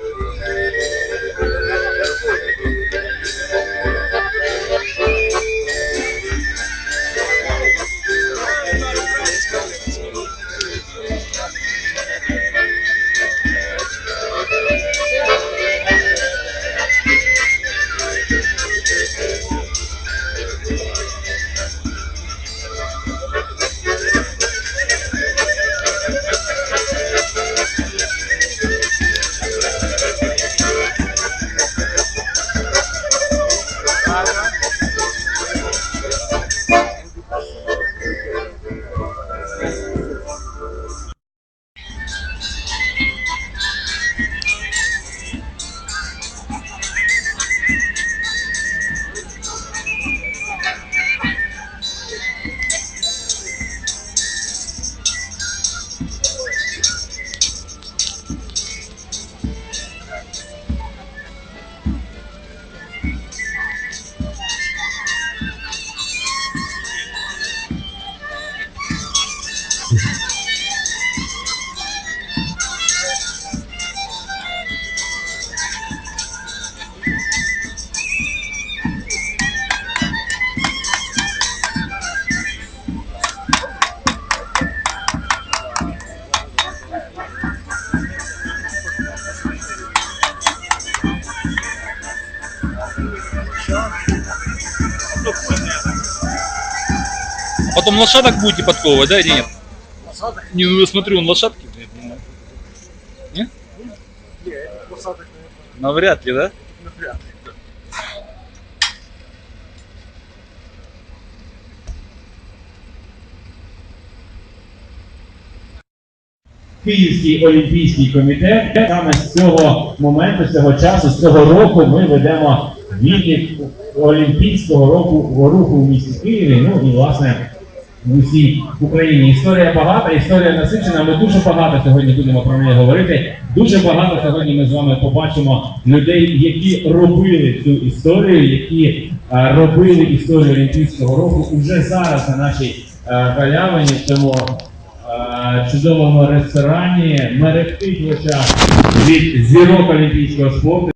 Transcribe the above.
you. Потом лошадок будете подковывать, да или нет? Не, ну я смотрю, он лошадки. блин, ну. Не? Навряд ли, да? Київський олімпійський комітет. Саме з цього моменту, з цього часу, з цього року ми ведемо відлік олімпійського року руху в місті Києві. Ну і власне в усій Україні. Історія багата, історія насичена. Ми дуже багато сьогодні будемо про неї говорити. Дуже багато сьогодні ми з вами побачимо людей, які робили цю історію, які е, робили історію олімпійського року уже зараз на нашій галявині. в цьому чудовому ресторані мерехтить в від зірок олімпійського спорту.